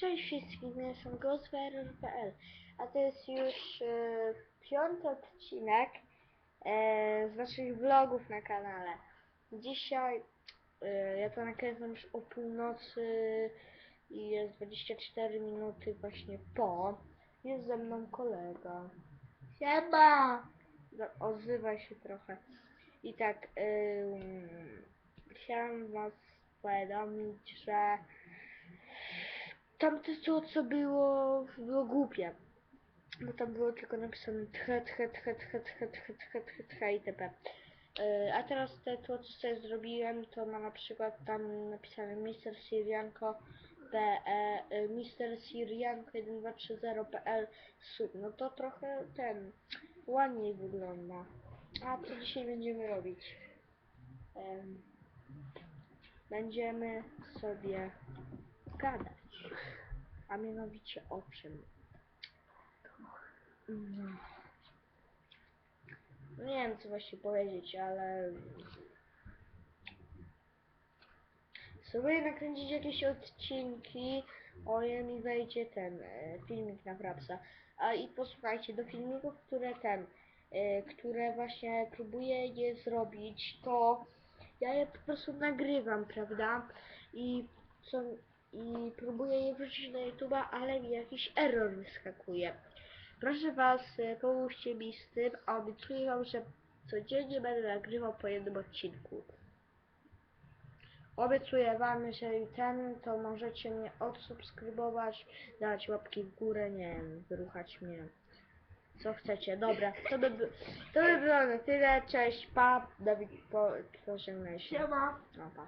Cześć wszystkim, ja jestem GhostWriter.pl A to jest już e, piąty odcinek e, z naszych vlogów na kanale. Dzisiaj e, ja to nakręcam już o północy i jest 24 minuty właśnie po. Jest ze mną kolega. Siema! No, Odzywaj się trochę. I tak, ym, chciałem was powiadomić, że tamte co, co było, było głupie. Bo tam było tylko napisane tche, tche, tche, tche, tche, tche, tche, tche, tche itp. Yy, A teraz te to, co sobie zrobiłem, to ma na przykład tam napisane Mr. Sirianko PE, y, Mr. Sirianko 1230.pl sub. No to trochę ten ładniej wygląda. A co dzisiaj będziemy robić? Em, będziemy sobie gadać. A mianowicie o czym? No. Nie wiem co właśnie powiedzieć, ale Spróbuję nakręcić jakieś odcinki, o mi wejdzie ten e, filmik na Frapsa. A i posłuchajcie, do filmików, które ten, e, które właśnie próbuję je zrobić, to ja je po prostu nagrywam, prawda? I co, i próbuję je wrzucić na YouTube'a, ale mi jakiś error wyskakuje. Proszę Was, e, pomóżcie mi z tym, a obiecuję Wam, że codziennie będę nagrywał po jednym odcinku. Obiecuję Wam, że ten, to możecie mnie odsubskrybować, dać łapki w górę, nie wiem, wyruchać mnie. Co chcecie, dobra, to by, by, to by było na tyle, cześć, pa, Dawid, po, pożegnaj się. Siema. No, pa.